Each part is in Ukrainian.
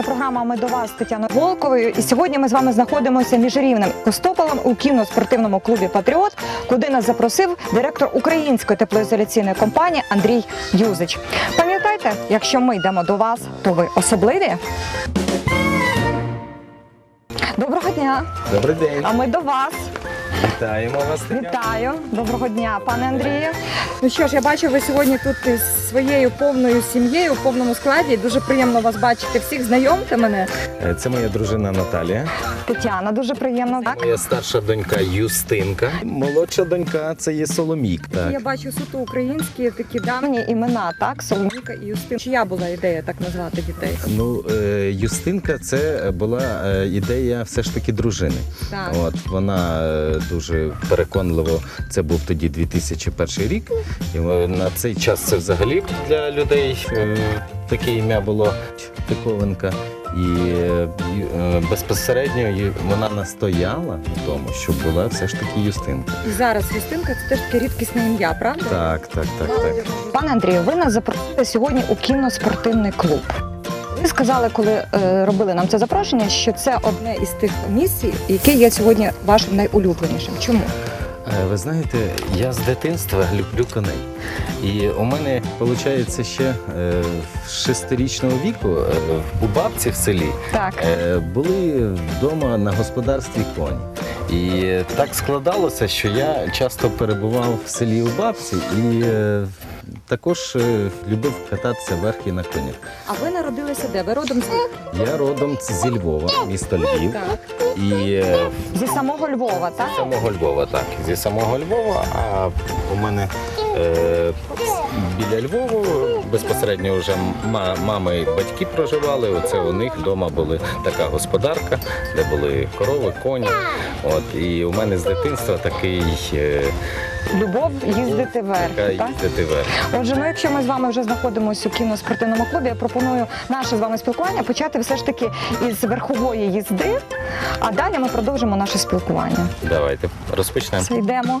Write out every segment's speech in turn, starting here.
Це програма Ми до вас з Тетяною Волковою. І сьогодні ми з вами знаходимося між рівнем і Костополем у кіноспортивному клубі Патріот, куди нас запросив директор української теплоізоляційної компанії Андрій Юзич. Пам'ятайте, якщо ми йдемо до вас, то ви особливі. Доброго дня! Добрий день. А ми до вас. Вітаємо вас. Вітаю, доброго дня, пане Андрію. Ну що ж, я бачу, ви сьогодні тут із своєю повною сім'єю у повному складі. Дуже приємно вас бачити. Всіх знайомте мене. Е, Це моя дружина Наталія. Тетяна, дуже приємно. Так Моя старша донька Юстинка. Молодша донька це є Соломік. я бачу суто українські такі давні імена, так Соломіка і Юстин. Чия була ідея так назвати дітей? Ну, е, Юстинка це була е, ідея все ж таки дружини. Так. От вона дуже переконливо. Це був тоді 2001 рік. І е, на цей час це взагалі для людей е, таке ім'я було Тиковенка. І е, безпосередньо вона настояла на тому, щоб була все ж таки Юстинка. І зараз Юстинка це теж таке рідкісне ім'я, правда? Так, так, так, так. Пане Андрію, ви нас запросили сьогодні у кіноспортивний клуб. Ви сказали, коли е, робили нам це запрошення, що це одне із тих місць, яке є сьогодні вашим найулюбленішим. Чому? Е, Ви знаєте, я з дитинства люблю коней. І у мене, виходить, ще е, в шестирічного віку е, у бабці в селі Так. були вдома на господарстві коні. І так складалося, що я часто перебував в селі у бабці і також е, любив кататися верхи на конях. А ви народилися де? Ви родом з Я родом зі Львова, місто Львів. І е, зі самого Львова, так? Зі самого Львова, так. Зі самого Львова, а у мене е, біля Львову безпосередньо вже ма- мами і батьки проживали. Оце у них вдома була така господарка, де були корови, коні. От, і у мене з дитинства такий е, Любов їздити вверх. так? їздити вверх. Отже, ну якщо ми з вами вже знаходимося у кіноспортивному клубі, я пропоную наше з вами спілкування почати все ж таки із верхової їзди, а далі ми продовжимо наше спілкування. Давайте розпочнемо. Йдемо.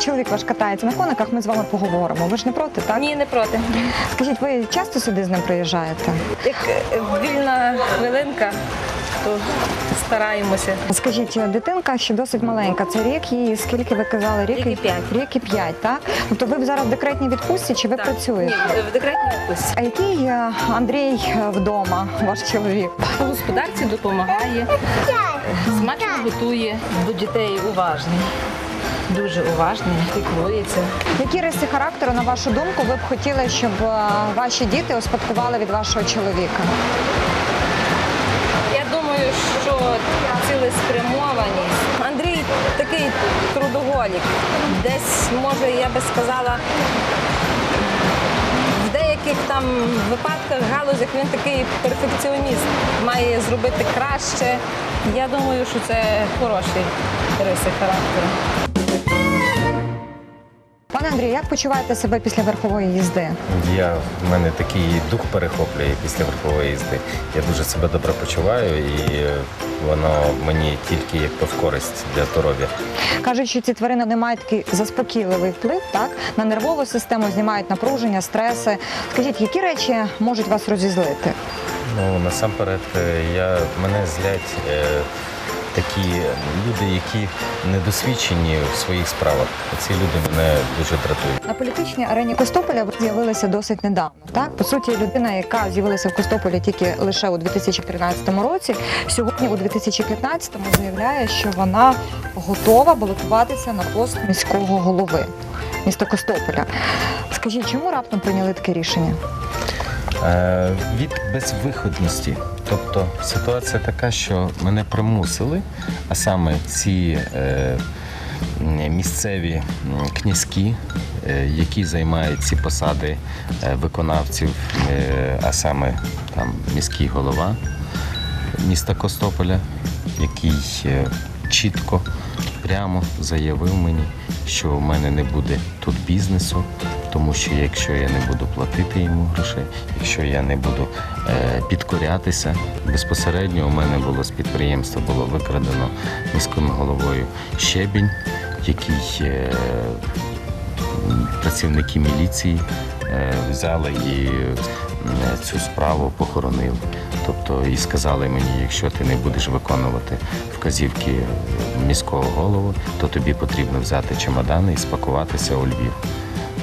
Чоловік ваш катається на кониках, ми з вами поговоримо. Ви ж не проти, так? Ні, не проти. Скажіть, ви часто сюди з ним приїжджаєте? Як е, вільна хвилинка, то стараємося. Скажіть, дитинка ще досить маленька. Це рік її, скільки ви казали? Рік, Рік і п'ять. Рік і п'ять, так? Тобто ви зараз в декретній відпустці чи ви Так. працюєте? Ні, в декретній відпустці. А який е, Андрій е, вдома, ваш чоловік? По господарці допомагає, смачно готує, до дітей уважний. Дуже уважний, піклується. Які риси характеру, на вашу думку, ви б хотіли, щоб е, ваші діти успадкували від вашого чоловіка? Я думаю, що цілеспрямованість. Андрій такий трудоголік. Десь, може, я би сказала, в деяких там випадках, галузях він такий перфекціоніст. Має зробити краще. Я думаю, що це хороші риси характеру. Пане Андрію, як почуваєте себе після верхової їзди? Я в мене такий дух перехоплює після верхової їзди. Я дуже себе добре почуваю, і воно мені тільки як то в користь для здоров'я. Кажуть, що ці тварини не мають такий заспокійливий вплив так на нервову систему, знімають напруження, стреси. Скажіть, які речі можуть вас розізлити? Ну насамперед, е, я мене злять е, такі люди, які недосвідчені в своїх справах. Ці люди мене дуже дратують. На політичній арені Костополя ви з'явилися досить недавно. Так, по суті, людина, яка з'явилася в Костополі тільки лише у 2013 році, сьогодні у 2015-му заявляє, що вона готова балотуватися на пост міського голови міста Костополя. Скажіть, чому раптом прийняли таке рішення? Е, від безвиходності. Тобто ситуація така, що мене примусили, а саме ці е, місцеві князькі, е, які займають ці посади е, виконавців, е, а саме там міський голова міста Костополя, який е, чітко, прямо заявив мені, що в мене не буде тут бізнесу, тому що якщо я не буду платити йому грошей, якщо я не буду е, підкорятися, безпосередньо у мене було з підприємства було викрадено міським головою щебінь, який е, працівники міліції е, взяли і цю справу похоронили. Тобто і сказали мені, якщо ти не будеш виконувати вказівки міського голови, то тобі потрібно взяти чемодани і спакуватися у Львів.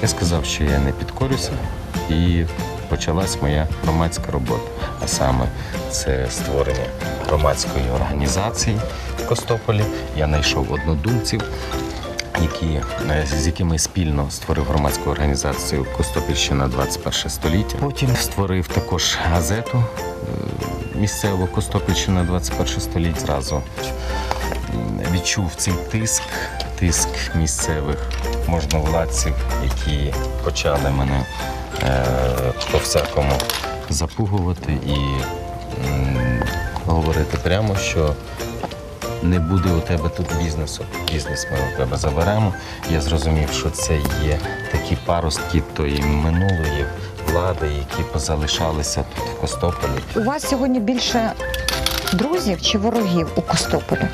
Я сказав, що я не підкорюся, і почалась моя громадська робота. А саме це створення громадської організації в Костополі. Я знайшов однодумців, які, е, з якими спільно створив громадську організацію Костопільщина 21 століття. Потім створив також газету е, місцеву Костопільщина 21 століття. Зразу відчув цей тиск, тиск місцевих можновладців, які почали мене е, по всякому запугувати і м, говорити прямо, що не буде у тебе тут бізнесу. Бізнес ми у тебе заберемо. Я зрозумів, що це є такі паростки тої минулої влади, які позалишалися тут в Костополі. У вас сьогодні більше друзів чи ворогів у Костополі?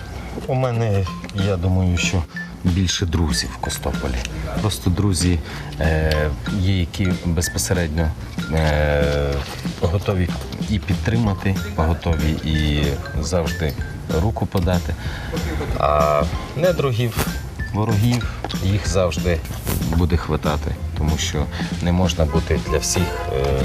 У мене, я думаю, що більше друзів в Костополі. Просто друзі е, є, які безпосередньо е, готові і підтримати, готові і завжди руку подати. А недругів, ворогів їх завжди буде хватати, тому що не можна бути для всіх е,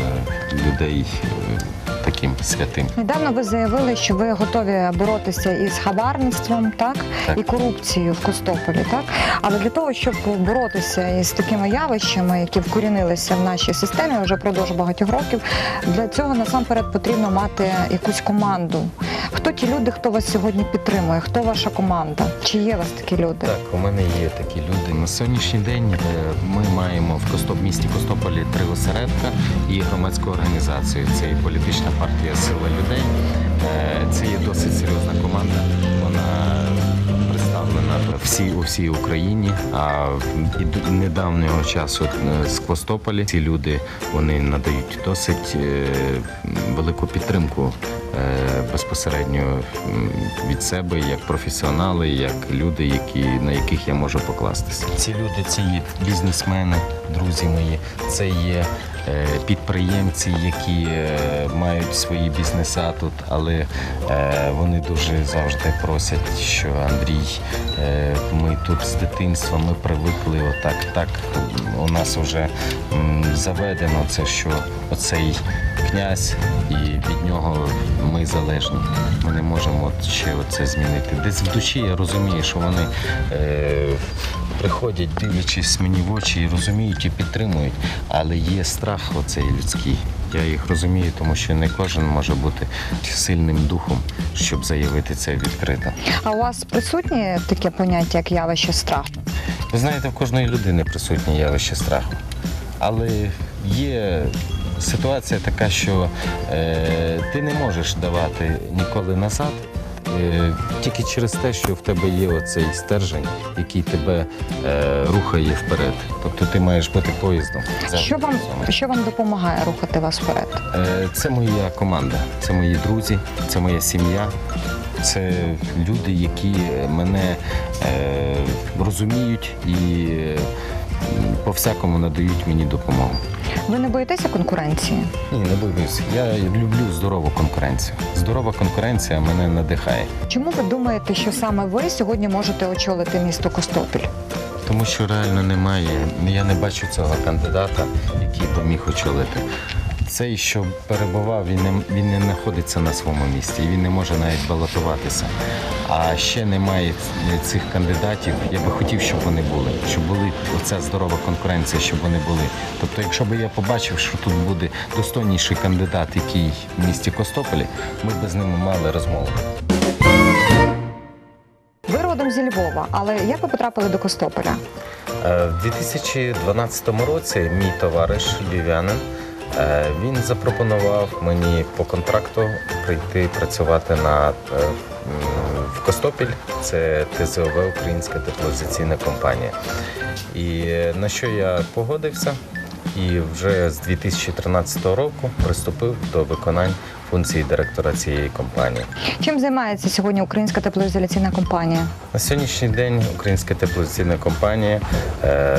людей е, таким святим. Недавно ви заявили, що ви готові боротися із хабарництвом, так, Так. і корупцією в Костополі, так. Але для того, щоб боротися із такими явищами, які вкорінилися в нашій системі вже впродовж багатьох років, для цього насамперед потрібно мати якусь команду. Хто ті люди, хто вас сьогодні підтримує? Хто ваша команда? Чи є у вас такі люди? Так, у мене є такі люди. На сьогоднішній день е, ми маємо в Костоп, місті Костополі три осередка і громадську організацію. Це і політична партія Сила людей. Е, Це є досить серйозна команда. Вона представлена всі у всій Україні. А і недавнього часу е, з Костополі ці люди вони надають досить е, велику підтримку безпосередньо від себе як професіонали, як люди, які, на яких я можу покластися. Ці люди є бізнесмени, друзі мої, це є е, підприємці, які е, мають свої бізнеса тут, але е, вони дуже завжди просять, що Андрій, ми тут з дитинства, ми привикли отак, так у нас вже заведено це, що оцей князь, і від нього ми залежні. Ми не можемо ще це змінити. Десь в душі я розумію, що вони приходять, дивлячись мені в очі, і розуміють і підтримують, але є страх оцей людський. Я їх розумію, тому що не кожен може бути сильним духом, щоб заявити це відкрито. А у вас присутнє таке поняття, як явище страху? Ви знаєте, в кожної людини присутнє явище страху. Але є ситуація така, що е, ти не можеш давати ніколи назад. Е, Тільки через те, що в тебе є оцей стержень, який тебе е, рухає вперед. Тобто ти маєш бути поїздом. Що вам, що вам допомагає рухати вас вперед? Е, Це моя команда, це мої друзі, це моя сім'я, Це люди, які мене е, розуміють і е, по всякому надають мені допомогу. Ви не боїтеся конкуренції? Ні, не боюсь. Я люблю здорову конкуренцію. Здорова конкуренція мене надихає, Чому ви думаєте, що саме ви сьогодні можете очолити місто Костопіль? тому що реально немає. Я не бачу цього кандидата, який би міг очолити. Цей, що перебував, він не, він не знаходиться на своєму місці, і він не може навіть балотуватися. А ще немає цих кандидатів. Я би хотів, щоб вони були, щоб були оця здорова конкуренція, щоб вони були. Тобто, якщо б я побачив, що тут буде достойніший кандидат, який в місті Костополі, ми б з ними мали розмову. Ви родом зі Львова, але як ви потрапили до Костополя? Е, В 2012 році мій товариш львів'янин він запропонував мені по контракту прийти працювати на е, в Костопіль. Це ТЗОВ Українська депозиційна компанія. І е, на що я погодився, і вже з 2013 року приступив до виконань функції директора цієї компанії. Чим займається сьогодні українська теплоізоляційна компанія? На сьогоднішній день українська теплоізоляційна компанія е,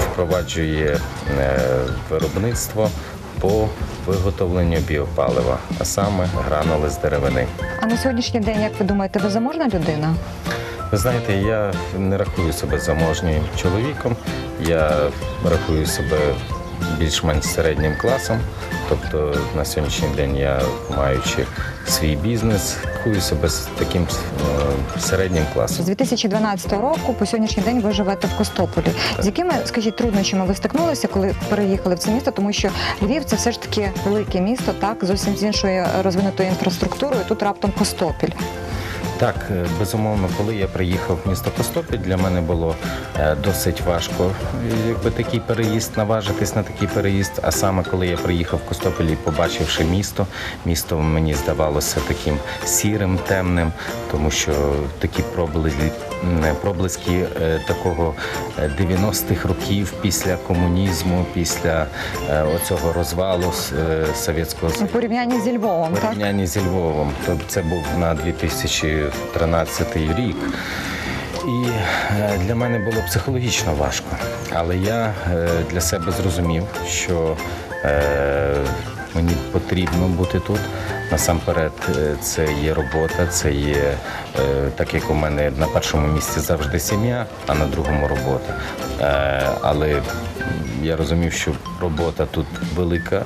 впроваджує е, виробництво по виготовленню біопалива, а саме гранули з деревини. А на сьогоднішній день, як ви думаєте, ви заможна людина? Ви знаєте, я не рахую себе заможнім чоловіком, я рахую себе більш-менш середнім класом. Тобто на сьогоднішній день я, маючи свій бізнес, рахую себе з таким е, середнім класом. З 2012 року по сьогоднішній день ви живете в Костополі. З якими, скажіть, труднощами ви стикнулися, коли переїхали в це місто? Тому що Львів це все ж таки велике місто, так зовсім з іншою розвинутою інфраструктурою. Тут раптом Костопіль. Так, е, безумовно, коли я приїхав в місто Костопіль, для мене було е, досить важко е, якби такий переїзд, наважитись на такий переїзд. А саме коли я приїхав в Костопіль і побачивши місто, місто мені здавалося таким сірим, темним, тому що такі проблиски, проблиски е, такого е, 90-х років після комунізму, після е, оцього розвалу е, Совєтського Союзу. порівнянні зі Львовом, так? порівнянні зі Львовом. Тобто це був на 2013 рік. І е, для мене було психологічно важко. Але я е, для себе зрозумів, що е, мені потрібно бути тут. Насамперед, е, це є робота, це є е, так, як у мене на першому місці завжди сім'я, а на другому робота. Е, Але я розумів, що робота тут велика,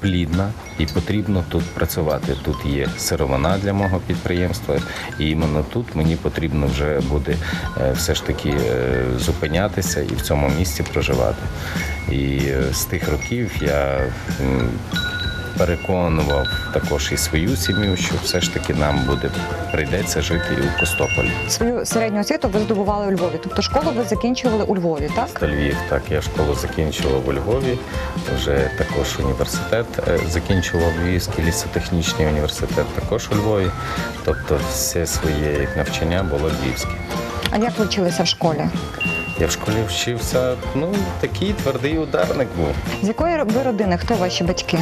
плідна і потрібно тут працювати. Тут є сировина для мого підприємства, і іменно тут мені потрібно вже буде все ж таки зупинятися і в цьому місці проживати. І з тих років я переконував також і свою сім'ю, що все ж таки нам буде прийдеться жити і у Костополі. Свою середню освіту ви здобували у Львові. Тобто школу ви закінчували у Львові, так? Та Львів, так, я школу закінчував у Львові, вже також університет е, закінчував Львівський лісотехнічний університет також у Львові. Тобто все своє навчання було львівське. А як ви вчилися в школі? Я в школі вчився, ну такий твердий ударник був. З якої ви родини? Хто ваші батьки?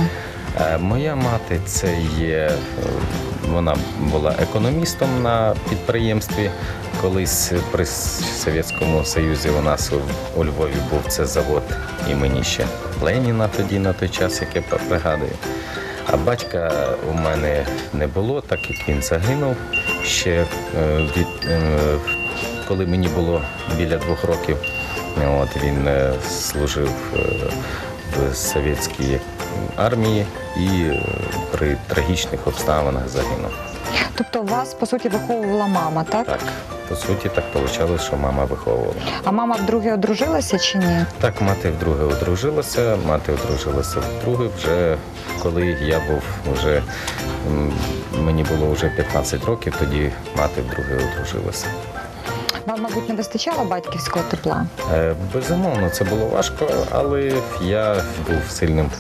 Е, Моя мати це є, е, вона була економістом на підприємстві. Колись при Совєтському Союзі у нас у, Львові був це завод імені ще Леніна тоді на той час, як я пригадую. А батька у мене не було, так як він загинув ще е, від, коли мені було біля двох років. От, він служив в совєтській армії і е, при трагічних обставинах загинув. Тобто вас по суті виховувала мама, так? Так, по суті, так вийшло, що мама виховувала. А мама вдруге одружилася чи ні? Так, мати вдруге одружилася, мати одружилася вдруге вже коли я був вже мені було вже 15 років, тоді мати вдруге одружилася. Вам, мабуть, не вистачало батьківського тепла. Е, Безумовно, це було важко, але я був сильним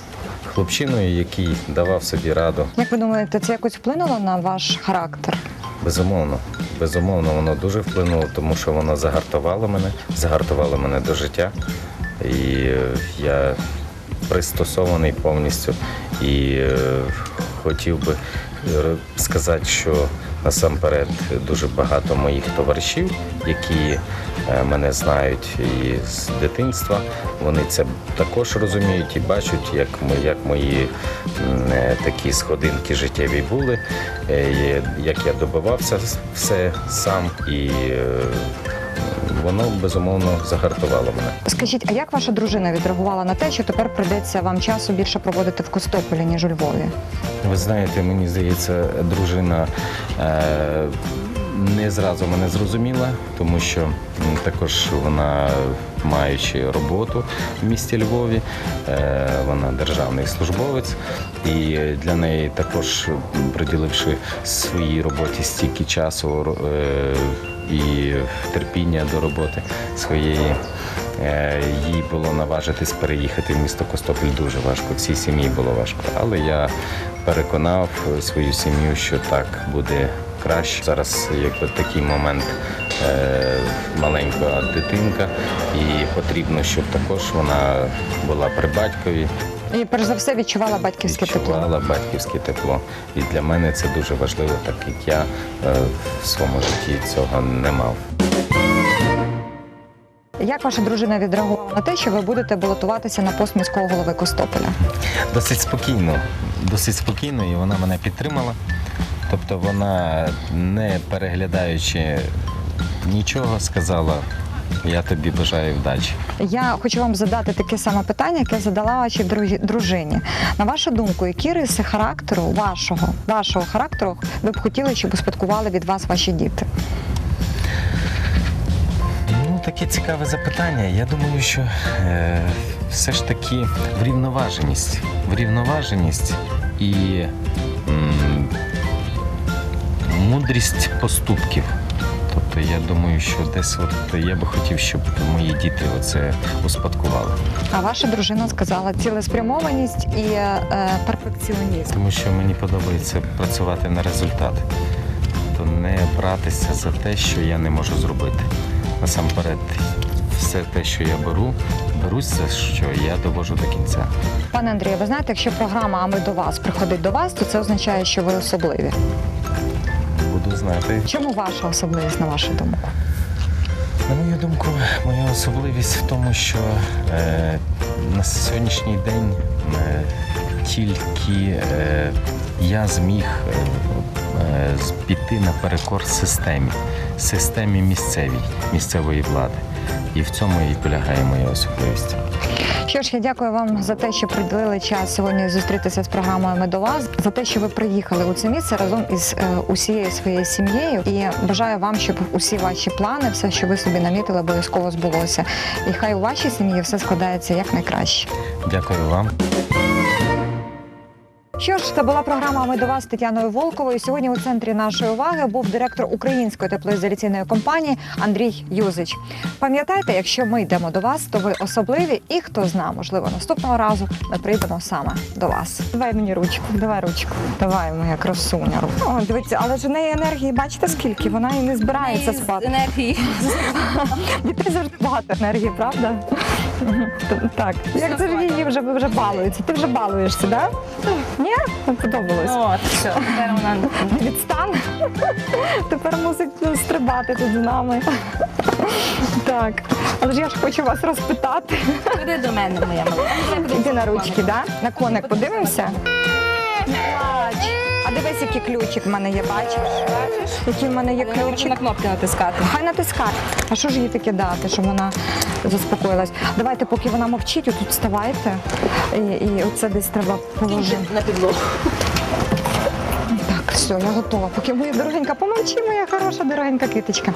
хлопчиною, який давав собі раду. Як ви думаєте, це якось вплинуло на ваш характер? Безумовно, безумовно, воно дуже вплинуло, тому що воно загартувало мене, загартувало мене до життя. І е, я пристосований повністю і е, хотів би е, сказати, що насамперед дуже багато моїх товаришів, які е, мене знають і з дитинства. Вони це також розуміють і бачать, як, ми, як мої е, такі сходинки життєві були, е, як я добивався все сам, і воно безумовно загартувало мене. Скажіть, а як ваша дружина відреагувала на те, що тепер прийдеться вам часу більше проводити в Костополі, ніж у Львові? Ви знаєте, мені здається, дружина е, не зразу мене зрозуміла, тому що м, також вона, маючи роботу в місті Львові, е, вона державний службовець, і для неї також, приділивши своїй роботі стільки часу ро- е, терпіння до роботи своєї. Е, Їй було наважитись переїхати в місто Костопіль дуже важко. Всій сім'ї було важко. Але я переконав свою сім'ю, що так буде краще. Зараз якби такий момент е, маленька дитинка, і потрібно, щоб також вона була при батькові, І перш за все відчувала батьківське тепло. відчувала батьківське тепло. І для мене це дуже важливо, так як я е, в своєму житті цього не мав. Як ваша дружина відреагувала на те, що ви будете балотуватися на пост міського голови Костополя? Досить спокійно, досить спокійно, і вона мене підтримала. Тобто вона, не переглядаючи нічого, сказала: я тобі бажаю вдачі. Я хочу вам задати таке саме питання, яке задала вашій дружині. На вашу думку, які риси характеру вашого, вашого характеру ви б хотіли, щоб успадкували від вас ваші діти? Таке цікаве запитання. Я думаю, що е, все ж таки врівноваженість. Врівноваженість і м, мудрість поступків. Тобто я думаю, що десь от я би хотів, щоб мої діти оце успадкували. А ваша дружина сказала цілеспрямованість і е, перфекціонізм. Тому що мені подобається працювати на результат, то не братися за те, що я не можу зробити. Насамперед, все те, що я беру, берусь за що я довожу до кінця. Пане Андрію, ви знаєте, якщо програма А ми до вас приходить до вас, то це означає, що ви особливі. Буду знати. Чому ваша особливість, на вашу думку? На мою думку, моя особливість в тому, що е, на сьогоднішній день е, тільки е, я зміг е, піти наперекор системі, системі місцевій, місцевої влади. І в цьому і полягає моя особливість. Що ж, я дякую вам за те, що приділили час сьогодні зустрітися з програмою вас, за те, що ви приїхали у це місце разом із е, усією своєю сім'єю. І бажаю вам, щоб усі ваші плани, все, що ви собі намітили, обов'язково збулося. І хай у вашій сім'ї все складається якнайкраще. Дякую вам. Що ж, це була програма Ми до вас з Тетяною Волковою. Сьогодні у центрі нашої уваги був директор української теплоізоляційної компанії Андрій Юзич. Пам'ятайте, якщо ми йдемо до вас, то ви особливі, і хто зна, можливо, наступного разу ми прийдемо саме до вас. Давай мені ручку, давай ручку. Давай, моя красуня. О, дивіться, але ж у неї енергії, бачите скільки? Вона і не збирається З спати. енергії. Дітей завжди багато енергії, правда? Так, як це ж її вже вже балується? Ти вже балуєшся, так? Ні? Не подобалось. Ну, От, все, тепер вона відстане. Тепер мусить ну, стрибати тут з нами. Так. Але ж я ж хочу вас розпитати. Ходи до мене, моя мала. Іди на ручки, да? На коник подивимося. Дивись, який ключик в мене є, бачиш? Який в мене є ключик. на кнопки натискати. Хай натискай. А що ж їй таке дати, щоб вона заспокоїлась? Давайте, поки вона мовчить, отут вставайте. І, і оце десь треба положити. На підлогу. Так, все, я готова. Поки моя дорогенька, помовчи, моя хороша дорогенька киточка.